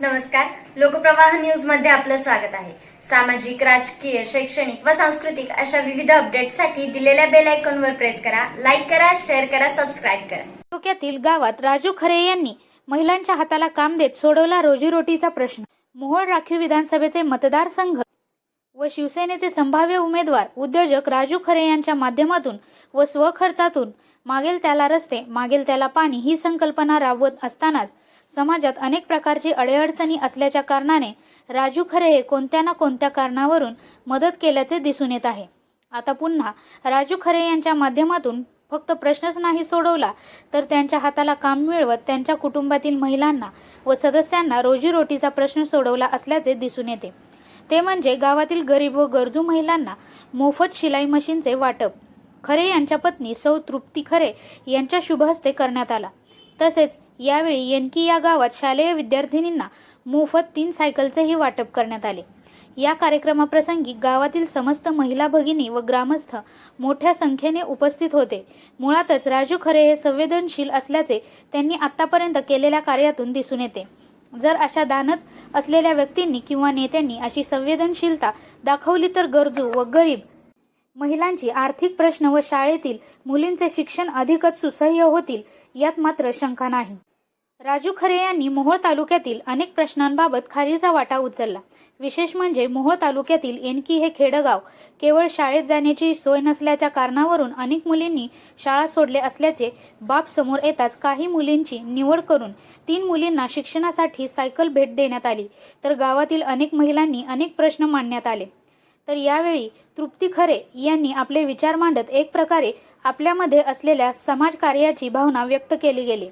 नमस्कार. लोकप्रवाह न्यूजमध्ये आपलं स्वागत आहे. सामाजिक राजकीय शैक्षणिक व सांस्कृतिक अशा विविध अपडेटसाठी दिलेल्या बेल आयकॉनवर प्रेस करा लाईक करा शेअर करा सबस्क्राईब करा. तालुक्यातील गावात राजू खरे यांनी महिलांच्या हाताला काम देत सोडवला रोजीरोटीचा प्रश्न. मोहोळ राखीव विधानसभेचे मतदारसंघ व शिवसेनेचे संभाव्य उमेदवार उद्योजक राजू खरे यांच्या माध्यमातून व स्वखर्चातून मागेल त्याला रस्ते मागेल त्याला पाणी ही संकल्पना राबवत असतानाच समाजात अनेक प्रकारची अडेअडचणी असल्याच्या कारणाने राजू खरे हे कोणत्या ना कोणत्या कारणावरून मदत केल्याचे दिसून येत आहे. आता पुन्हा राजू खरे यांच्या माध्यमातून फक्त प्रश्नच नाही सोडवला तर त्यांच्या हाताला काम मिळवत त्यांच्या कुटुंबातील महिलांना व सदस्यांना रोजीरोटीचा प्रश्न सोडवला असल्याचे दिसून येते. ते म्हणजे गावातील गरीब व गरजू महिलांना मोफत शिलाई मशीनचे वाटप. खरे यांच्या पत्नी सौ तृप्ती खरे यांच्या शुभहस्ते करण्यात आला. तसेच यावेळी येनकी या गावात शालेय विद्यार्थिनींना मोफत तीन सायकलचेही वाटप करण्यात आले. या कार्यक्रमाप्रसंगी गावातील समस्त महिला भगिनी व ग्रामस्थ मोठ्या संख्येने उपस्थित होते. मुळातच राजू खरे हे संवेदनशील असल्याचे त्यांनी आतापर्यंत केलेल्या कार्यातून दिसून येते. जर अशा दानत असलेल्या व्यक्तींनी किंवा नेत्यांनी अशी संवेदनशीलता दाखवली तर गरजू व गरीब महिलांची आर्थिक प्रश्न व शाळेतील मुलींचे शिक्षण अधिकच सुसह्य होतील यात मात्र शंका नाही. राजू खरे यांनी मोहोळ तालुक्यातील अनेक प्रश्नांबाबत खारीचा वाटा उचलला. विशेष म्हणजे मोहोळ तालुक्यातील एनकी हे खेडगाव केवळ शाळेत जाण्याची सोय नसल्याच्या कारणावरून अनेक मुलींनी शाळा सोडले असल्याचे बाब समोर येताच काही मुलींची निवड करून तीन मुलींना शिक्षणासाठी सायकल भेट देण्यात आली. तर गावातील अनेक महिलांनी अनेक प्रश्न मांडण्यात आले. तर यावेळी तृप्ती खरे यांनी आपले विचार मांडत एक प्रकारे आपल्यामध्ये असलेल्या समाजकार्याची भावना व्यक्त केली गेली.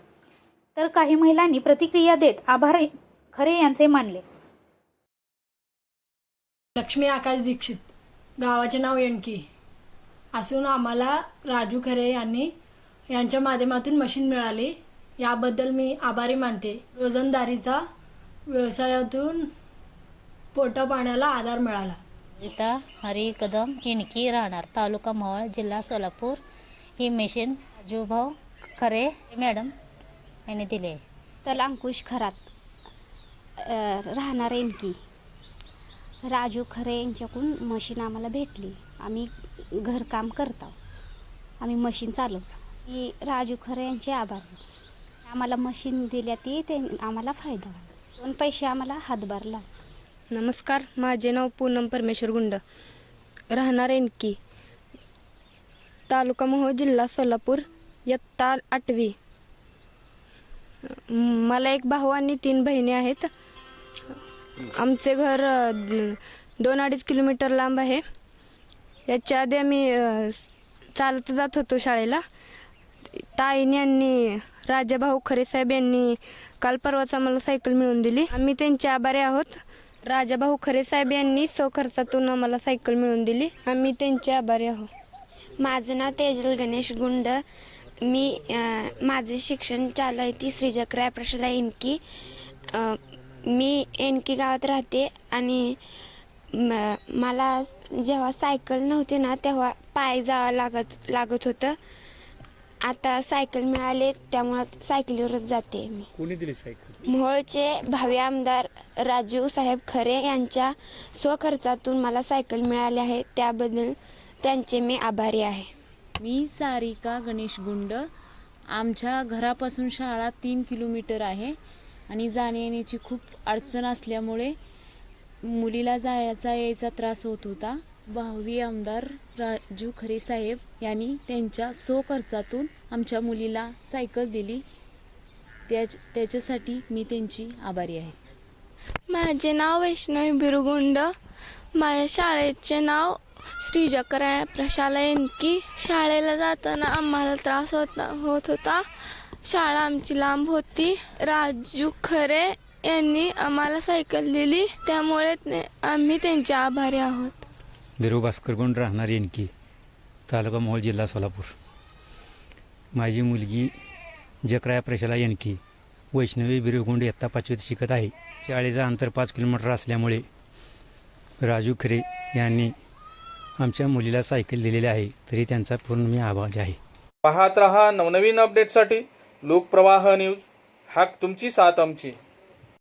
तर काही महिलांनी प्रतिक्रिया देत आभार खरे यांचे मानले. लक्ष्मी आकाश दीक्षित गावाचे नाव येणकी असून आम्हाला राजू खरे यांनी यांच्या माध्यमातून मशीन मिळाली. याबद्दल मी आभारी मानते. रोजंदारीचा व्यवसायातून पोटा पाण्याला आधार मिळाला. रीता हरी कदम इनकी राहणार तालुका मोहोळ जिल्हा सोलापूर. ही मेशीन राजूभाऊ खरे मॅडम यांनी दिले. त्याला अंकुश खरात राहणार एनकी राजू खरे यांच्याकडून मशीन आम्हाला भेटली. आम्ही घरकाम करतो आम्ही मशीन चालवतो. मी राजू खरे यांचे आभार आम्हाला मशीन दिल्या ती ते आम्हाला फायदा झाला. दोन पैसे आम्हाला हातभार लागले. नमस्कार माझे नाव पूनम परमेश्वर गुंड. राहणार एनकी तालुका मोहोळ जिल्हा सोलापूर इयत्ता आठवी. मला एक भाऊ आणि तीन बहिणी आहेत. आमचे घर दोन अडीच किलोमीटर लांब आहे. याच्या आधी आम्ही चालत जात होतो शाळेला. ताईने यांनी राजाभाऊ खरे साहेब यांनी काल परवाच आम्हाला सायकल मिळवून दिली. आम्ही त्यांचे आभारी आहोत. राजाभाऊ खरे साहेब यांनी स्वखर्चातून आम्हाला सायकल मिळवून दिली. आम्ही त्यांचे आभारी आहोत. माझं नाव तेजल गणेश गुंड. मी अ, माझे शिक्षण चालू आहे ती श्रीचक्र प्रशाला एनकी. अ, मी एनकी गावात राहते आणि म- मला जेव्हा सायकल नव्हती ना तेव्हा पाय जावं लागत लागत होतं. आता सायकल मिळाले त्यामुळं सायकलीवरच जाते मी. कोणी दिली सायकल? मोहोळचे भावी आमदार राजू साहेब खरे यांच्या स्वखर्चातून मला सायकल मिळाली आहे. त्याबद्दल त्यांचे मी आभारी आहे. मी सारिका गणेश गुंड. आमच्या घरापासून शाळा तीन किलोमीटर आहे आणि जाण्या येण्याची खूप अडचण असल्यामुळे मुलीला जायचा यायचा त्रास होत होता. भावी आमदार राजू खरे साहेब यांनी त्यांच्या सो खर्चातून आमच्या मुलीला सायकल दिली. त्याच त्याच्यासाठी मी त्यांची आभारी आहे. माझे नाव वैष्णवी बिरुगुंड. माझ्या शाळेचे नाव श्रीजकराय प्रशाला की शाळेला जाताना आम्हाला त्रास होता होत होता. शाळा आमची लांब होती. राजू खरे यांनी आम्हाला सायकल दिली. त्यामुळे आम्ही त्यांचे आभारी आहोत. बिरू भास्कर गुंड राहणार येनकी तालुका मोहोळ जिल्हा सोलापूर. माझी मुलगी जकराया प्रशाला येनकी वैष्णवी बिरुगुंड इयत्ता पाचवीत शिकत आहे. शाळेचा अंतर पाच किलोमीटर असल्यामुळे राजू खरे यांनी आमच्या मुलीला सायकल दिलेली आहे तरी त्यांचा पूर्ण मी आभारी आहे. पाहत रहा नवनवीन अपडेटसाठी लोकप्रवाह न्यूज. हाक तुमची साथ आमची.